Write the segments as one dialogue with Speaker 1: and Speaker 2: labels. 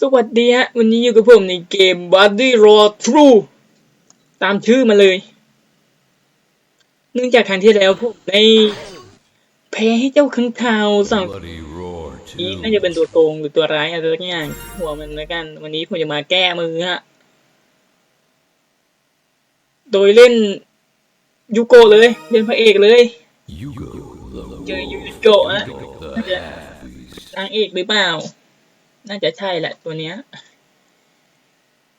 Speaker 1: สวัสดีฮะ วันนี้อยู่กับผมในเกม Body Raw True ตามชื่อมาเลย เนื่องจากครั้งที่แล้วผมได้แพ้ให้เจ้าข้างคาวสั่ง
Speaker 2: Bloody roar
Speaker 1: นี้
Speaker 2: too.
Speaker 1: น่าจะเป็นตัวโกงหรือตัวร้ายอะไรสักอย่าง หัวมันแล้วกัน วันนี้ผมจะมาแก้มือฮะ โดยเล่นยูโกะเลยเล่นพระเอกเลย
Speaker 2: Yugo, the
Speaker 1: เจอยูริโกะฮะ
Speaker 2: wolf, the
Speaker 1: น่าจะ
Speaker 2: half-beast.
Speaker 1: นางเอกหรือเปล่า น่าจะใช่แหละตัวเนี้ย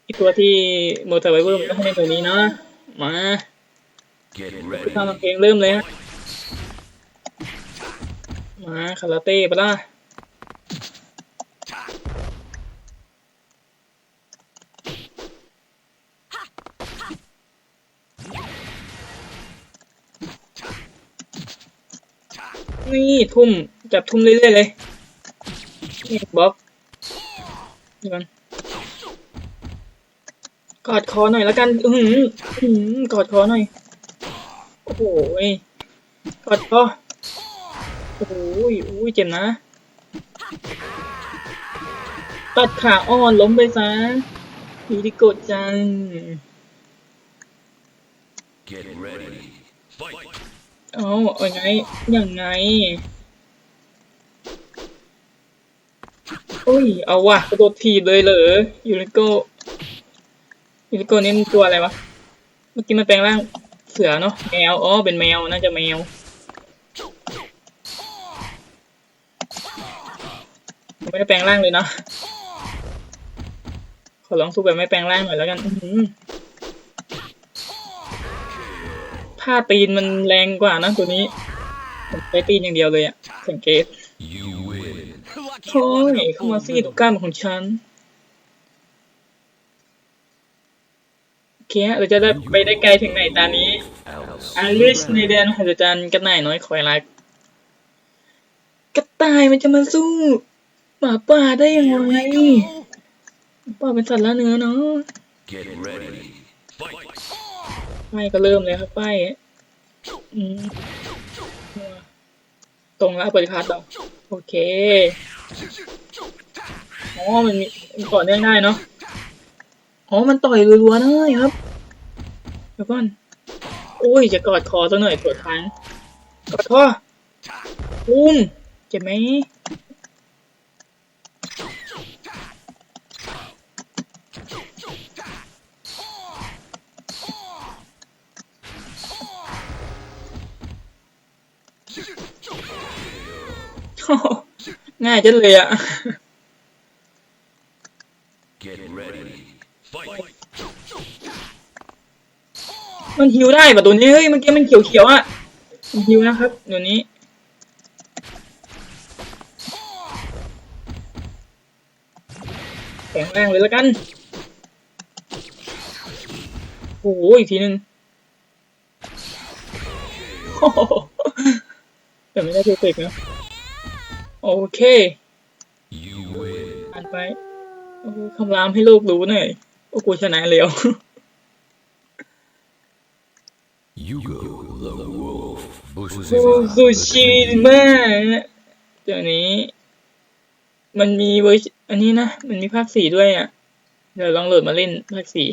Speaker 1: ไอตัวที่โมเตอร์ไวเวอร์มันก็ให้เล่นตัวนี้เนาะมา
Speaker 2: Get
Speaker 1: คือ
Speaker 2: ready.
Speaker 1: ทำเพลงเริ่มเลยฮะมาคาราเต้ปะล่ะนี่ทุ่ม จับทุ่มเรื่อยๆเลยนี่บล็อก เดี๋ยวก่อนกอดคอหน่อยแล้วกัน อือหืออื้อหือกอดคอหน่อย โอ้โหยกอดคอโอ้โหยอุ้ยเจ็บนะ ตัดขาอ่อนล้มไปซะยูริโกะจัง
Speaker 2: Get ready. Fight.
Speaker 1: เอาเอาไงยังไง อ้ย เอาว่ะกระโดดถีบเลยเหรอยูริโกยูริโกนี่มันตัวอะไรวะ เมื่อกี้มันแปลงร่างเสือเนาะ แมว อ๋อ เป็นแมว น่าจะแมว ไม่ได้แปลงร่างเลยเนาะขอลองสู้แบบไม่แปลงร่างหน่อยแล้วกันอื้อหือท่าตีนมันแรงกว่านะตัวนี้ผมใช้ตีนอย่างเดียวเลยอะสังเกต โอ้ยเข้ามาซี่ดูกล้ามของฉันโอเคฮะเราจะได้ไปได้ไกลถึงไหนตอนนี้
Speaker 2: Alice.
Speaker 1: อลิสในแดนมหัศจรรย์กระต่ายน้อยคอยรักกระต่ายมันจะมาสู้ หมาป่าได้ยังไงหมาป่าเป็นสัตว์ละเนื้อเนาะ
Speaker 2: Get ready. Fight.
Speaker 1: ป้ายก็เริ่มเลยครับป้ายอืมตรงแล้วเปิดคาร์ดดอก โอเคอ๋อมันมีต่อเนื่องได้เนาะอ๋อมันต่อยรัวๆเลยครับเดี๋ยวก่อนอุ้ยจะกอดคอซะหน่อยปวดท้ายกอดคออุ้มเจ็บไหม ง่ายจังเลยอะ
Speaker 2: Get ready. Fight.
Speaker 1: มันฮิวได้ป่ะตัวนี้ เฮ้ย เมื่อกี้มันเขียวๆอะ มันฮิวนะครับเดี๋ยวนี้ แข็งแรงเลยแล้วกัน โอ้โหอีกทีหนึงโอ้โหแต่ไม่ได้เพอร์เฟกต์นะ โอเค
Speaker 2: You win.
Speaker 1: อ่านไปโอ้โหคำรามให้โลกรู้หน่อยโอ้กูชนะแล้ว
Speaker 2: Yugo, the wolf. Bushes
Speaker 1: โอ้
Speaker 2: in
Speaker 1: ซูชิมากเดี๋ยวนี้ มันมีเวอร์ชอันนี้นะ มันมีภาคสี่ด้วยอะ เดี๋ยวลองโหลดมาเล่นภาคสี่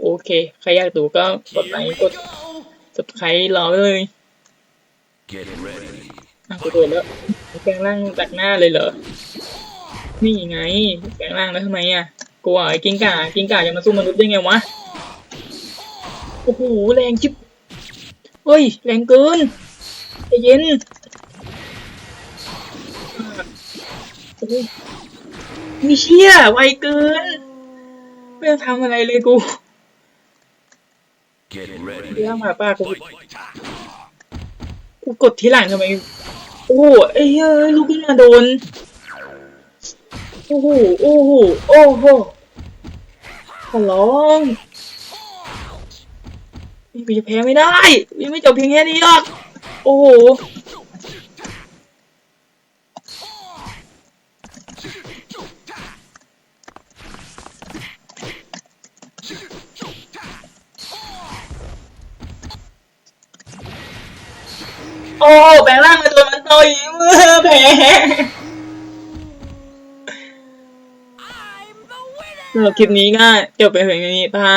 Speaker 1: โอเค ใครอยากดูก็กดไลค์กด subscribe รอไว้เลย กูโดดแล้วแปลงร่างจากหน้าเลยเหรอ นี่ไงแปลงร่างแล้วทำไมอะกลัวไอ้กิ้งก่ากิ้งก่าจะมาสู้มนุษย์ได้ไงวะ โอ้โหแรงชิบเฮ้ยแรงเกินใจเย็นโอ้ยมีเชี่ยไวเกิน ไม่ต้องทำอะไรเลยกู
Speaker 2: Get
Speaker 1: เรื่
Speaker 2: ready.
Speaker 1: องหมาป้ากู
Speaker 2: Fight.
Speaker 1: กูกดทีหลังทำไม โอ้โหไอ้เฮ้ยลูกขึ้นมาโดน โอ้โห โอ้โห โอ้โหขอร้องนี่กูจะแพ้ไม่ได้ยังไม่จบเพียงแค่นี้หรอก โอ้โห โอ้แปลง ร่างมาโดนมันต่อยเมื่อแพ้สำหรับคลิปนี้ก็จบไปเพียงเท่านี้ป้า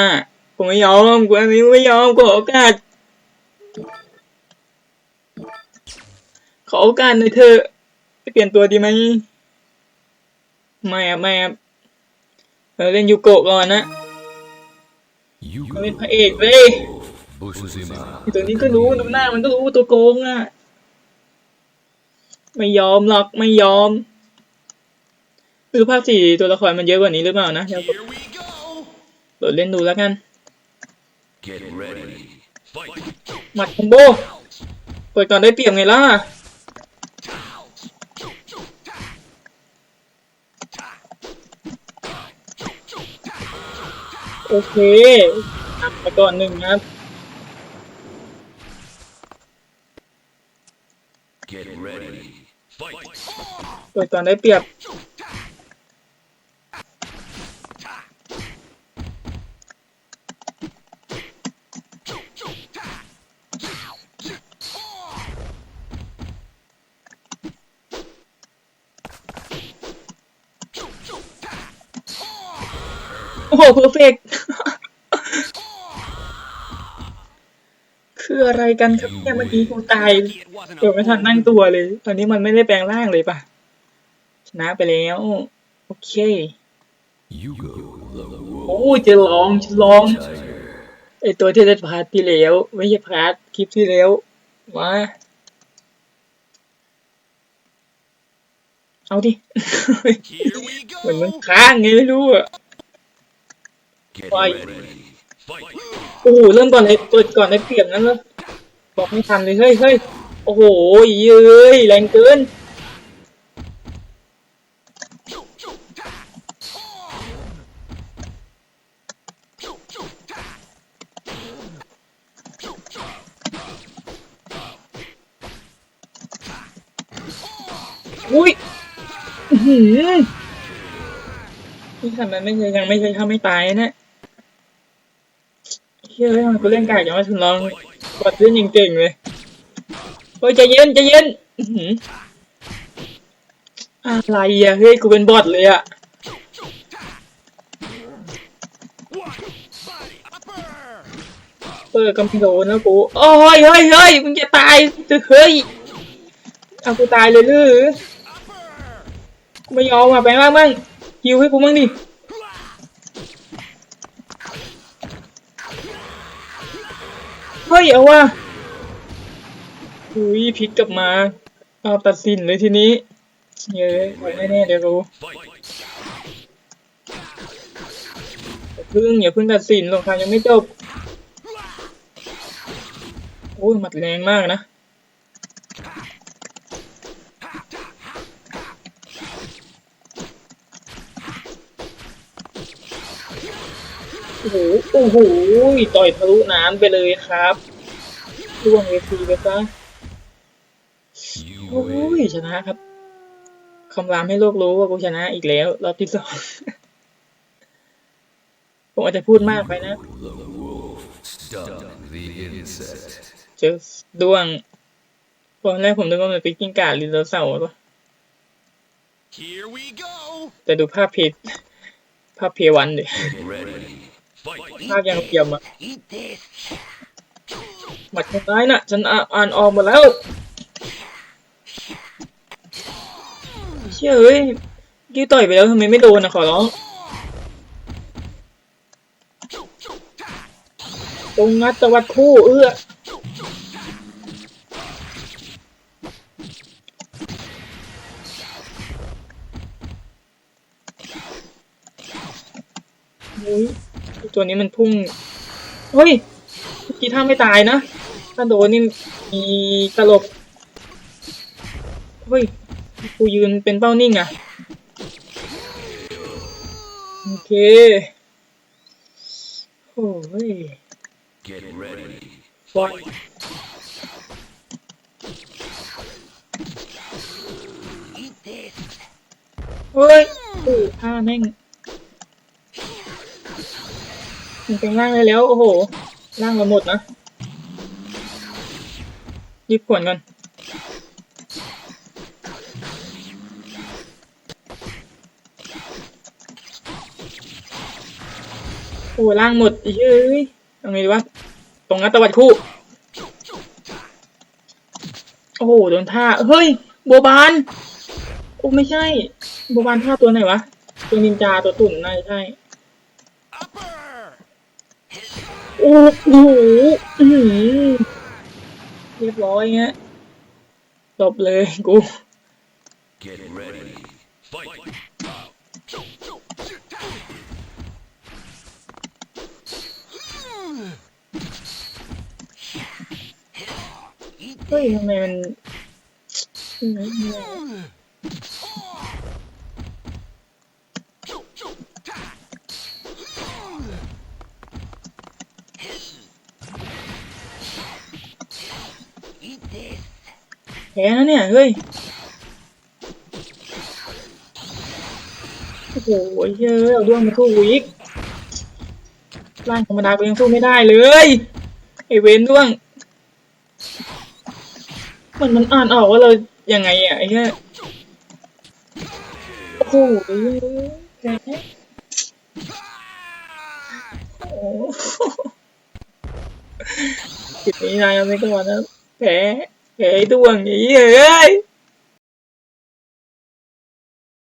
Speaker 1: กูไม่ยอมกูไม่ยอมกูขอโอกาสขอโอกาสหน่อยเถอะไปเปลี่ยนตัวดีไหมไม่อะไม่อะเราเล่นยูโกะก่อนนะ
Speaker 2: You
Speaker 1: มัน
Speaker 2: go
Speaker 1: เป็นพระเอกเว้ย
Speaker 2: Bushuzima.
Speaker 1: ไอ้ตัวนี้ก็รู้ดูหน้ามันก็รู้ว่าตัวโกงอะ ไม่ยอมหรอกไม่ยอมรู้ภาคสี่ตัวละครมันเยอะกว่านี้หรือเปล่านะเดี๋ยว
Speaker 3: Here we go.
Speaker 1: โหลดเล่นดูแล้วกันหมัดคอมโบเปิดก่อนได้เปรียบไงล่ะโอเคไปก่อนหนึ่งครับ
Speaker 2: Get ready. Fight.
Speaker 1: เปิดก่อนได้เปรียบโอ้โหเพอร์เฟกคืออะไรกันครับเนี่ยเมื่อกี้กูตาย
Speaker 3: It wasn't
Speaker 1: เดี๋ยวไม่ทันนั่งตัวเลย ตอนนี้มันไม่ได้แปลงร่างเลยป่ะ ชนะไปแล้ว โอเค
Speaker 2: Yugo the
Speaker 1: โอ้
Speaker 2: Wolf
Speaker 1: จะลองจะลอง
Speaker 2: Tiger.
Speaker 1: ไอตัวที่ได้พาร์ทที่แล้ว ไม่ใช่พาร์ทคลิปที่แล้วมาเอาดิ
Speaker 3: Here we
Speaker 1: เหมือนมัน
Speaker 3: go.
Speaker 1: ค้างไงไม่รู้อะ
Speaker 2: Get
Speaker 1: Fight.
Speaker 2: ready. Fight.
Speaker 1: โอ้โหเริ่มก่อนเลยตัวก่อนได้เปรียบนั้นแล้วบอกไม่ทันเลยเฮ้ยเฮ้ยโอ้โหเย้ยแรงเกิน อุ้ยหือนี่ทำไมไม่ใช่ยังไม่ใช่ถ้าไม่ตายนะเฮ้ยมันกูเล่นกากอย่างว่าถึงลองกดเล่นยิงเก่งเลยเฮ้ยใจเย็นใจเย็นอะไรอะเฮ้ยกูเป็นบอทเลยอะเปิดกำโดนนะกูโอ้ยเฮ้ยเฮ้ยมึงจะตายเฮ้ยเอากูตายเลยหรือ ไม่ยอมอะไปมากมั่งฮิวให้กูมั่งดิเฮ้ยเอาว่ะอุ้ยพลิกกลับมาเอาตัดสินเลยทีนี้เย้ยไปแน่ๆเดี๋ยวรู้อพึ่งอย่าพึ่งตัดสินลงทางยังไม่จบโอ้ยหมัดแรงมากนะ โอ้โห โอ้โห ต่อยทะลุน้ำไปเลยครับล่วงเวทีไปซะ
Speaker 2: You
Speaker 1: โอ้
Speaker 2: win.
Speaker 1: ยชนะครับคำรามให้โลกรู้ว่ากูชนะอีกแล้ว รอบที่สอง ผมอาจจะพูดมากไปนะ
Speaker 2: The wolf stung the insect.
Speaker 1: เจอด้วงตอนแรกผมนึกว่ามันเป็นกิ้งก่าลินโดเสาร์ปะ
Speaker 3: Here we go.
Speaker 1: แต่ดูภาพเพจภาพเพวันดิ
Speaker 2: Get ready. Fight.
Speaker 1: ภาพยังเทียมอะ
Speaker 3: Eat this.
Speaker 1: หมัดคนร้ายน่ะ ฉันอ่าอ่านออกหมาแล้วเชื่อเอ้ยกี้ต่อยไปแล้วทำไมไม่โดนนะขอร้องตรงงัดตวัดคู่เอื้ออุ้ย ตัวนี้มันพุ่งเฮ้ยเมื่อกี้ถ้าไม่ตายนะถ้าโดนนี่มีตลบเฮ้ยกูยืนเป็นเป้านิ่งอะโอเคโอ้ย
Speaker 2: Get ready.
Speaker 1: บอย
Speaker 3: Eat this.
Speaker 1: เฮ้ยโอ้ผ้าแม่ง มันเป็นร่างเลยแล้ว โอ้โหร่างเราหมดนะรีบขวนก่อนโอ้ล่างหมดเอ้ยตรงนี้ดีวะตรงนั้นตะวัดคู่ โอ้โหโดนท่า เฮ้ยบัวบานโอ้ไม่ใช่บัวบานท่าตัวไหนวะ ตัวนินจาตัวตุ่นน่าจะใช่ โอ้โหอื้อหือเรียบร้อยเงี้ยจบเลยกู
Speaker 2: Get ready.
Speaker 3: Fight.
Speaker 1: เฮ้ยทำไมมันอื้อหือ แพ้นะเนี่ยเฮ้ยโอ้โหเฮ้ยเอาด้วงมาสู้อีกร่างธรรมดากูยังสู้ไม่ได้เลยไอเวนด้วงมันมันอ่านออกว่าเรายังไงอะไอ้แค่โอ้โหแพ้โอ้โหจุดนี้นายไม่ก่อนนะแพ้ แพ้ไอ้ด้